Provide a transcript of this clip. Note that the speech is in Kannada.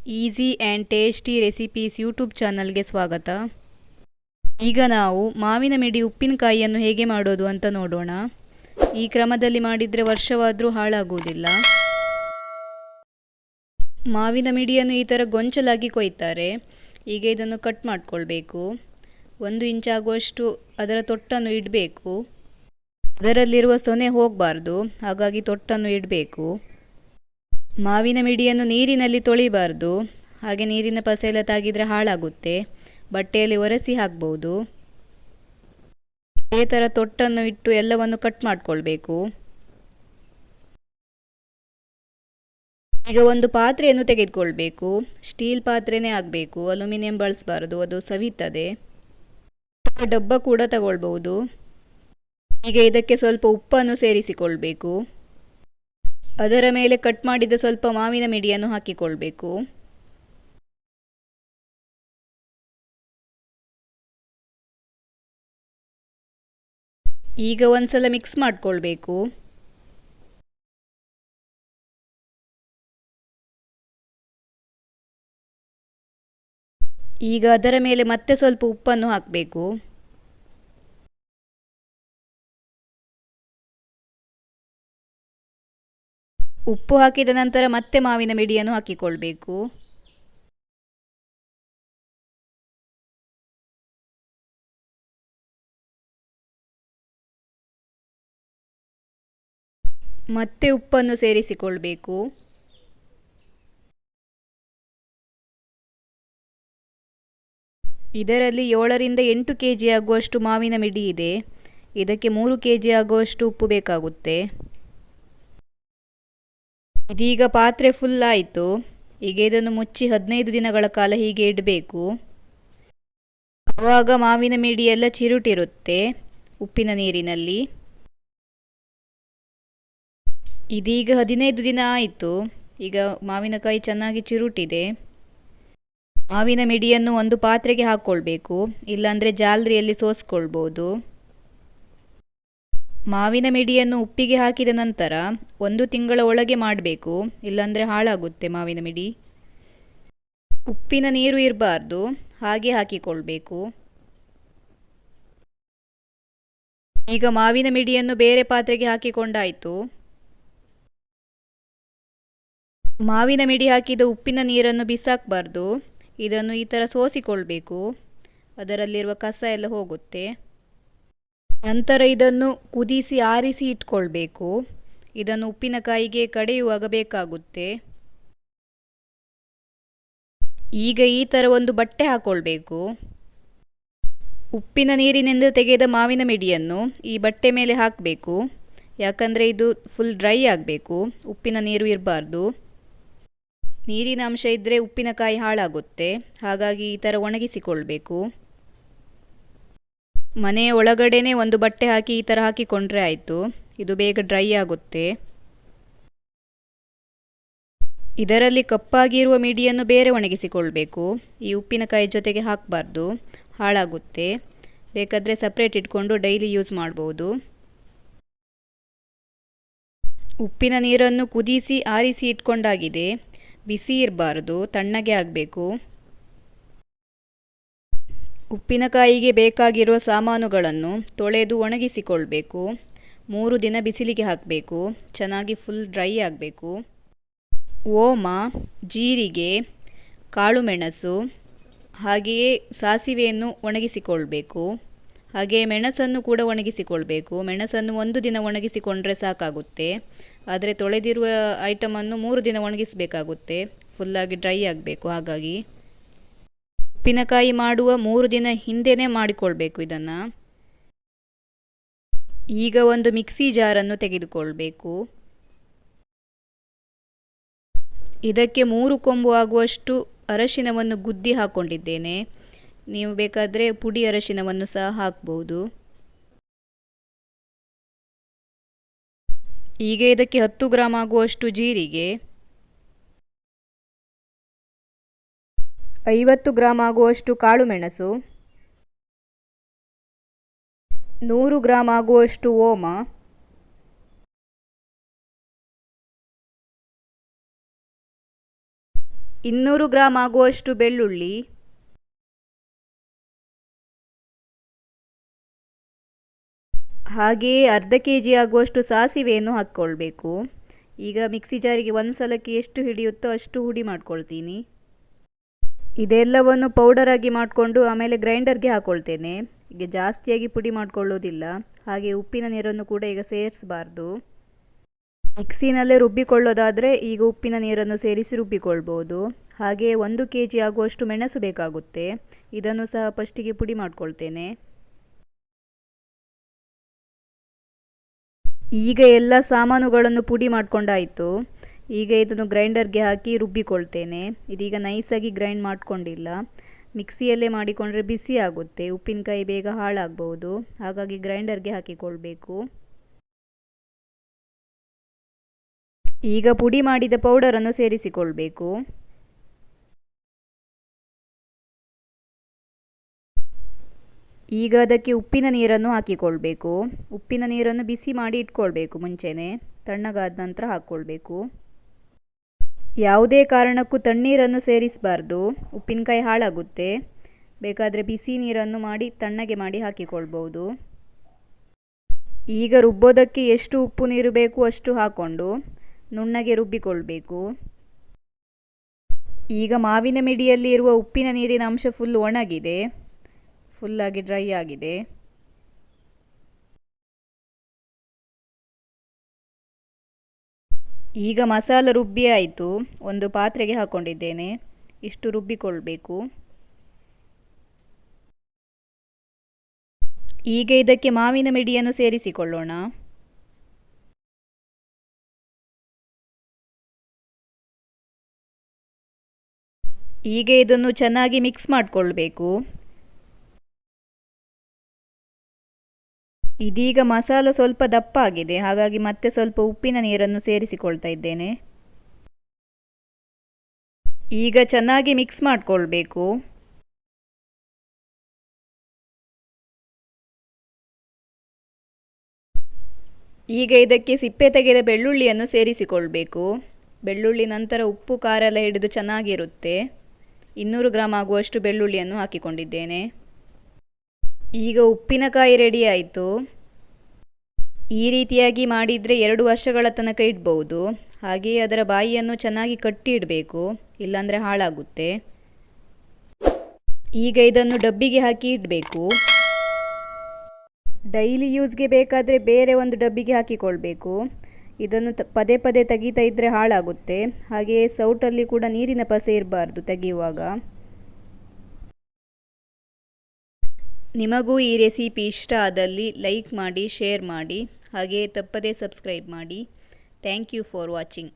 Easy and tasty recipes YouTube ಚಾನಲ್ಗೆ ಸ್ವಾಗತ. ಈಗ ನಾವು ಮಾವಿನ ಮಿಡಿ ಉಪ್ಪಿನಕಾಯಿಯನ್ನು ಹೇಗೆ ಮಾಡೋದು ಅಂತ ನೋಡೋಣ. ಈ ಕ್ರಮದಲ್ಲಿ ಮಾಡಿದರೆ ವರ್ಷವಾದರೂ ಹಾಳಾಗುವುದಿಲ್ಲ. ಮಾವಿನ ಮಿಡಿಯನ್ನು ಈ ಥರ ಗೊಂಚಲಾಗಿ ಕೊಯ್ತಾರೆ. ಈಗ ಇದನ್ನು ಕಟ್ ಮಾಡಿಕೊಳ್ಬೇಕು. ಒಂದು ಇಂಚಾಗುವಷ್ಟು ಅದರ ತೊಟ್ಟನ್ನು ಇಡಬೇಕು. ಅದರಲ್ಲಿರುವ ಸೊನೆ ಹೋಗಬಾರ್ದು. ಹಾಗಾಗಿ ತೊಟ್ಟನ್ನು ಇಡಬೇಕು. ಮಾವಿನ ಮಿಡಿಯನ್ನು ನೀರಿನಲ್ಲಿ ತೊಳಿಬಾರ್ದು. ಹಾಗೆ ನೀರಿನ ಪಸೆ ಎಲ್ಲ ತಾಗಿದರೆ ಹಾಳಾಗುತ್ತೆ. ಬಟ್ಟೆಯಲ್ಲಿ ಒರೆಸಿ ಹಾಕ್ಬೋದು. ಇದೇ ಥರ ತೊಟ್ಟನ್ನು ಇಟ್ಟು ಎಲ್ಲವನ್ನು ಕಟ್ ಮಾಡಿಕೊಳ್ಬೇಕು. ಈಗ ಒಂದು ಪಾತ್ರೆಯನ್ನು ತೆಗೆದುಕೊಳ್ಬೇಕು. ಸ್ಟೀಲ್ ಪಾತ್ರೆನೇ ಆಗಬೇಕು. ಅಲ್ಯೂಮಿನಿಯಂ ಬಳಸಬಾರ್ದು. ಅದು ಸವಿತದೆ. ಡಬ್ಬ ಕೂಡ ತಗೊಳ್ಬಹುದು. ಈಗ ಇದಕ್ಕೆ ಸ್ವಲ್ಪ ಉಪ್ಪನ್ನು ಸೇರಿಸಿಕೊಳ್ಬೇಕು. ಅದರ ಮೇಲೆ ಕಟ್ ಮಾಡಿದ ಸ್ವಲ್ಪ ಮಾವಿನ ಮಿಡಿಯನ್ನು ಹಾಕಿಕೊಳ್ಬೇಕು. ಈಗ ಒಂದ್ಸಲ ಮಿಕ್ಸ್ ಮಾಡಿಕೊಳ್ಬೇಕು. ಈಗ ಅದರ ಮೇಲೆ ಮತ್ತೆ ಸ್ವಲ್ಪ ಉಪ್ಪನ್ನು ಹಾಕಬೇಕು. ಉಪ್ಪು ಹಾಕಿದ ನಂತರ ಮತ್ತೆ ಮಾವಿನ ಮಿಡಿಯನ್ನು ಹಾಕಿಕೊಳ್ಬೇಕು. ಮತ್ತೆ ಉಪ್ಪನ್ನು ಸೇರಿಸಿಕೊಳ್ಬೇಕು. ಇದರಲ್ಲಿ ಏಳರಿಂದ ಎಂಟು ಕೆ ಜಿ ಆಗುವಷ್ಟು ಮಾವಿನ ಮಿಡಿ ಇದೆ. ಇದಕ್ಕೆ ಮೂರು ಕೆ ಜಿ ಆಗುವಷ್ಟು ಉಪ್ಪು ಬೇಕಾಗುತ್ತೆ. ಇದೀಗ ಪಾತ್ರೆ ಫುಲ್ ಆಯಿತು. ಈಗ ಇದನ್ನು ಮುಚ್ಚಿ ಹದಿನೈದು ದಿನಗಳ ಕಾಲ ಹೀಗೆ ಇಡಬೇಕು. ಆವಾಗ ಮಾವಿನ ಮಿಡಿ ಎಲ್ಲ ಚಿರುಟಿರುತ್ತೆ ಉಪ್ಪಿನ ನೀರಿನಲ್ಲಿ. ಇದೀಗ ಹದಿನೈದು ದಿನ ಆಯಿತು. ಈಗ ಮಾವಿನಕಾಯಿ ಚೆನ್ನಾಗಿ ಚಿರುಟಿದೆ. ಮಾವಿನ ಮಿಡಿಯನ್ನು ಒಂದು ಪಾತ್ರೆಗೆ ಹಾಕ್ಕೊಳ್ಬೇಕು ಇಲ್ಲಾಂದರೆ ಜಾಲರಿಯಲ್ಲಿ ಸೋಸ್ಕೊಳ್ಬೋದು. ಮಾವಿನ ಮಿಡಿಯನ್ನು ಉಪ್ಪಿಗೆ ಹಾಕಿದ ನಂತರ ಒಂದು ತಿಂಗಳ ಒಳಗೆ ಮಾಡಬೇಕು, ಇಲ್ಲಾಂದರೆ ಹಾಳಾಗುತ್ತೆ ಮಾವಿನ ಮಿಡಿ. ಉಪ್ಪಿನ ನೀರು ಇರಬಾರ್ದು, ಹಾಗೆ ಹಾಕಿಕೊಳ್ಬೇಕು. ಈಗ ಮಾವಿನ ಮಿಡಿಯನ್ನು ಬೇರೆ ಪಾತ್ರೆಗೆ ಹಾಕಿಕೊಂಡಾಯಿತು. ಮಾವಿನ ಮಿಡಿ ಹಾಕಿದ ಉಪ್ಪಿನ ನೀರನ್ನು ಬಿಸಾಕಬಾರ್ದು, ಇದನ್ನು ಈ ಥರ ಸೋಸಿಕೊಳ್ಬೇಕು. ಅದರಲ್ಲಿರುವ ಕಸ ಎಲ್ಲ ಹೋಗುತ್ತೆ. ನಂತರ ಇದನ್ನು ಕುದಿಸಿ ಆರಿಸಿ ಇಟ್ಕೊಳ್ಬೇಕು. ಇದನ್ನು ಉಪ್ಪಿನಕಾಯಿಗೆ ಕಡೆಯುವಾಗ ಬೇಕಾಗುತ್ತೆ. ಈಗ ಈ ಥರ ಒಂದು ಬಟ್ಟೆ ಹಾಕ್ಕೊಳ್ಬೇಕು ಉಪ್ಪಿನ ನೀರಿನಿಂದ ತೆಗೆದ ಮಾವಿನ ಮಿಡಿಯನ್ನು ಈ ಬಟ್ಟೆ ಮೇಲೆ ಹಾಕಬೇಕು. ಯಾಕಂದರೆ ಇದು ಫುಲ್ ಡ್ರೈ ಆಗಬೇಕು. ಉಪ್ಪಿನ ನೀರು ಇರಬಾರ್ದು. ನೀರಿನ ಅಂಶ ಇದ್ದರೆ ಉಪ್ಪಿನಕಾಯಿ ಹಾಳಾಗುತ್ತೆ. ಹಾಗಾಗಿ ಈ ಥರ ಒಣಗಿಸಿಕೊಳ್ಬೇಕು. ಮನೆಯ ಒಳಗಡೆನೇ ಒಂದು ಬಟ್ಟೆ ಹಾಕಿ ಈ ಥರ ಹಾಕಿಕೊಂಡ್ರೆ ಆಯಿತು. ಇದು ಬೇಗ ಡ್ರೈ ಆಗುತ್ತೆ. ಇದರಲ್ಲಿ ಕಪ್ಪಾಗಿರುವ ಮಿಡಿಯನ್ನು ಬೇರೆ ಒಣಗಿಸಿಕೊಳ್ಬೇಕು. ಈ ಉಪ್ಪಿನಕಾಯಿ ಜೊತೆಗೆ ಹಾಕಬಾರ್ದು. ಹಾಳಾಗುತ್ತೆ. ಬೇಕಾದರೆ ಸಪ್ರೇಟ್ ಇಟ್ಕೊಂಡು ಡೈಲಿ ಯೂಸ್ ಮಾಡ್ಬೋದು. ಉಪ್ಪಿನ ನೀರನ್ನು ಕುದಿಸಿ, ಆರಿಸಿ ಇಟ್ಕೊಂಡಾಗಿದೆ. ಬಿಸಿ ಇರಬಾರ್ದು. ತಣ್ಣಗೆ ಆಗಬೇಕು. ಉಪ್ಪಿನಕಾಯಿಗೆ ಬೇಕಾಗಿರುವ ಸಾಮಾನುಗಳನ್ನು ತೊಳೆದು ಒಣಗಿಸಿಕೊಳ್ಬೇಕು. ಮೂರು ದಿನ ಬಿಸಿಲಿಗೆ ಹಾಕಬೇಕು. ಚೆನ್ನಾಗಿ ಫುಲ್ ಡ್ರೈ ಆಗಬೇಕು. ಓಮ, ಜೀರಿಗೆ, ಕಾಳುಮೆಣಸು, ಹಾಗೆಯೇ ಸಾಸಿವೆಯನ್ನು ಒಣಗಿಸಿಕೊಳ್ಬೇಕು. ಹಾಗೆಯೇ ಮೆಣಸನ್ನು ಕೂಡ ಒಣಗಿಸಿಕೊಳ್ಬೇಕು. ಮೆಣಸನ್ನು ಒಂದು ದಿನ ಒಣಗಿಸಿಕೊಂಡ್ರೆ ಸಾಕಾಗುತ್ತೆ. ಆದರೆ ತೊಳೆದಿರುವ ಐಟಮನ್ನು ಮೂರು ದಿನ ಒಣಗಿಸಬೇಕಾಗುತ್ತೆ. ಫುಲ್ಲಾಗಿ ಡ್ರೈ ಆಗಬೇಕು. ಹಾಗಾಗಿ ಉಪ್ಪಿನಕಾಯಿ ಮಾಡುವ ಮೂರು ದಿನ ಹಿಂದೆನೇ ಮಾಡಿಕೊಳ್ಬೇಕು ಇದನ್ನು. ಈಗ ಒಂದು ಮಿಕ್ಸಿ ಜಾರನ್ನು ತೆಗೆದುಕೊಳ್ಬೇಕು. ಇದಕ್ಕೆ ಮೂರು ಕೊಂಬು ಆಗುವಷ್ಟು ಅರಶಿನವನ್ನು ಗುದ್ದಿ ಹಾಕ್ಕೊಂಡಿದ್ದೇನೆ ನೀವು ಬೇಕಾದರೆ ಪುಡಿ ಅರಶಿನವನ್ನು ಸಹ ಹಾಕ್ಬೋದು. ಈಗ ಇದಕ್ಕೆ ಹತ್ತು ಗ್ರಾಮ್ ಆಗುವಷ್ಟು ಜೀರಿಗೆ ಐವತ್ತು ಗ್ರಾಮ್ ಆಗುವಷ್ಟು ಕಾಳುಮೆಣಸು ನೂರು ಗ್ರಾಮ್ ಆಗುವಷ್ಟು ಓಮ, ಇನ್ನೂರು ಗ್ರಾಮ್ ಆಗುವಷ್ಟು ಬೆಳ್ಳುಳ್ಳಿ, ಹಾಗೆಯೇ ಅರ್ಧ ಕೆ ಜಿ ಆಗುವಷ್ಟು ಸಾಸಿವೆಯನ್ನು ಹಾಕ್ಕೊಳ್ಬೇಕು. ಈಗ ಮಿಕ್ಸಿ ಜಾರಿಗೆ ಒಂದು ಸಲಕ್ಕೆ ಎಷ್ಟು ಹಿಡಿಯುತ್ತೋ ಅಷ್ಟು ಹುಡಿ ಮಾಡ್ಕೊಳ್ತೀನಿ. ಇದೆಲ್ಲವನ್ನು ಪೌಡರ್ ಆಗಿ ಮಾಡಿಕೊಂಡು ಆಮೇಲೆ ಗ್ರೈಂಡರ್ಗೆ ಹಾಕ್ಕೊಳ್ತೇನೆ ಈಗ ಜಾಸ್ತಿಯಾಗಿ ಪುಡಿ ಮಾಡಿಕೊಳ್ಳೋದಿಲ್ಲ. ಹಾಗೆ ಉಪ್ಪಿನ ನೀರನ್ನು ಕೂಡ ಈಗ ಸೇರಿಸಬಾರ್ದು. ಮಿಕ್ಸಿನಲ್ಲೇ ರುಬ್ಬಿಕೊಳ್ಳೋದಾದರೆ ಈಗ ಉಪ್ಪಿನ ನೀರನ್ನು ಸೇರಿಸಿ ರುಬ್ಬಿಕೊಳ್ಬೋದು. ಹಾಗೆ ಒಂದು ಕೆ ಜಿ ಆಗುವಷ್ಟು ಮೆಣಸು ಬೇಕಾಗುತ್ತೆ. ಇದನ್ನು ಸಹ ಫಸ್ಟಿಗೆ ಪುಡಿ ಮಾಡಿಕೊಳ್ತೇನೆ. ಈಗ ಎಲ್ಲ ಸಾಮಾನುಗಳನ್ನು ಪುಡಿ ಮಾಡ್ಕೊಂಡಾಯಿತು. ಈಗ ಇದನ್ನು ಗ್ರೈಂಡರ್ಗೆ ಹಾಕಿ ರುಬ್ಬಿಕೊಳ್ತೇನೆ. ಇದೀಗ ನೈಸಾಗಿ ಗ್ರೈಂಡ್ ಮಾಡಿಕೊಂಡಿಲ್ಲ. ಮಿಕ್ಸಿಯಲ್ಲೇ ಮಾಡಿಕೊಂಡ್ರೆ ಬಿಸಿ ಆಗುತ್ತೆ. ಉಪ್ಪಿನಕಾಯಿ ಬೇಗ ಹಾಳಾಗ್ಬೋದು ಹಾಗಾಗಿ ಗ್ರೈಂಡರ್ಗೆ ಹಾಕಿಕೊಳ್ಬೇಕು. ಈಗ ಪುಡಿ ಮಾಡಿದ ಪೌಡರನ್ನು ಸೇರಿಸಿಕೊಳ್ಬೇಕು. ಈಗ ಅದಕ್ಕೆ ಉಪ್ಪಿನ ನೀರನ್ನು ಹಾಕಿಕೊಳ್ಬೇಕು. ಉಪ್ಪಿನ ನೀರನ್ನು ಬಿಸಿ ಮಾಡಿ ಇಟ್ಕೊಳ್ಬೇಕು ಮುಂಚೆನೆ. ತಣ್ಣಗಾದ ನಂತರ ಹಾಕ್ಕೊಳ್ಬೇಕು. ಯಾವುದೇ ಕಾರಣಕ್ಕೂ ತಣ್ಣೀರನ್ನು ಸೇರಿಸಬಾರ್ದು. ಉಪ್ಪಿನಕಾಯಿ ಹಾಳಾಗುತ್ತೆ. ಬೇಕಾದರೆ ಬಿಸಿ ನೀರನ್ನು ಮಾಡಿ ತಣ್ಣಗೆ ಮಾಡಿ ಹಾಕಿಕೊಳ್ಬೋದು ಈಗ ರುಬ್ಬೋದಕ್ಕೆ ಎಷ್ಟು ಉಪ್ಪು ನೀರು ಬೇಕು ಅಷ್ಟು ಹಾಕ್ಕೊಂಡು ನುಣ್ಣಗೆ ರುಬ್ಬಿಕೊಳ್ಬೇಕು. ಈಗ ಮಾವಿನ ಮಿಡಿಯಲ್ಲಿ ಇರುವ ಉಪ್ಪಿನ ನೀರಿನ ಅಂಶ ಫುಲ್ ಒಣಗಿದೆ. ಫುಲ್ಲಾಗಿ ಡ್ರೈ ಆಗಿದೆ. ಈಗ ಮಸಾಲ ರುಬ್ಬಿ ಆಯಿತು. ಒಂದು ಪಾತ್ರೆಗೆ ಹಾಕ್ಕೊಂಡಿದ್ದೇನೆ ಇಷ್ಟು ರುಬ್ಬಿಕೊಳ್ಬೇಕು. ಈಗ ಇದಕ್ಕೆ ಮಾವಿನ ಮಿಡಿಯನ್ನು ಸೇರಿಸಿಕೊಳ್ಳೋಣ. ಈಗ ಇದನ್ನು ಚೆನ್ನಾಗಿ ಮಿಕ್ಸ್ ಮಾಡಿಕೊಳ್ಬೇಕು. ಇದೀಗ ಮಸಾಲ ಸ್ವಲ್ಪ ದಪ್ಪ ಆಗಿದೆ ಹಾಗಾಗಿ ಮತ್ತೆ ಸ್ವಲ್ಪ ಉಪ್ಪಿನ ನೀರನ್ನು ಸೇರಿಸಿಕೊಳ್ತಾ ಇದ್ದೇನೆ. ಈಗ ಚೆನ್ನಾಗಿ ಮಿಕ್ಸ್ ಮಾಡಿಕೊಳ್ಬೇಕು. ಈಗ ಇದಕ್ಕೆ ಸಿಪ್ಪೆ ತೆಗೆದ ಬೆಳ್ಳುಳ್ಳಿಯನ್ನು ಸೇರಿಸಿಕೊಳ್ಬೇಕು. ಬೆಳ್ಳುಳ್ಳಿ ನಂತರ ಉಪ್ಪು, ಖಾರ ಎಲ್ಲ ಹಿಡಿದು ಚೆನ್ನಾಗಿರುತ್ತೆ. ಇನ್ನೂರು ಗ್ರಾಮ್ ಆಗುವಷ್ಟು ಬೆಳ್ಳುಳ್ಳಿಯನ್ನು ಹಾಕಿಕೊಂಡಿದ್ದೇನೆ. ಈಗ ಉಪ್ಪಿನಕಾಯಿ ರೆಡಿ ಆಯಿತು. ಈ ರೀತಿಯಾಗಿ ಮಾಡಿದರೆ ಎರಡು ವರ್ಷಗಳ ತನಕ ಇಡ್ಬೋದು. ಹಾಗೆಯೇ ಅದರ ಬಾಯಿಯನ್ನು ಚೆನ್ನಾಗಿ ಕಟ್ಟಿ ಇಡಬೇಕು. ಇಲ್ಲಾಂದರೆ ಹಾಳಾಗುತ್ತೆ. ಈಗ ಇದನ್ನು ಡಬ್ಬಿಗೆ ಹಾಕಿ ಇಡಬೇಕು. ಡೈಲಿ ಯೂಸ್ಗೆ ಬೇಕಾದರೆ ಬೇರೆ ಒಂದು ಡಬ್ಬಿಗೆ ಹಾಕಿಕೊಳ್ಬೇಕು. ಇದನ್ನು ಪದೇ ಪದೇ ತೆಗೀತಾ ಇದ್ದರೆ ಹಾಳಾಗುತ್ತೆ. ಹಾಗೆಯೇ ಸೌಟಲ್ಲಿ ಕೂಡ ನೀರಿನ ಪಸೆ ಇರಬಾರ್ದು ತೆಗೆಯುವಾಗ. ನಿಮಗೂ ಈ ರೆಸಿಪಿ ಇಷ್ಟ ಆದಲ್ಲಿ ಲೈಕ್ ಮಾಡಿ, ಶೇರ್ ಮಾಡಿ ಹಾಗೆಯೇ ತಪ್ಪದೇ ಸಬ್ಸ್ಕ್ರೈಬ್ ಮಾಡಿ. Thank you for watching.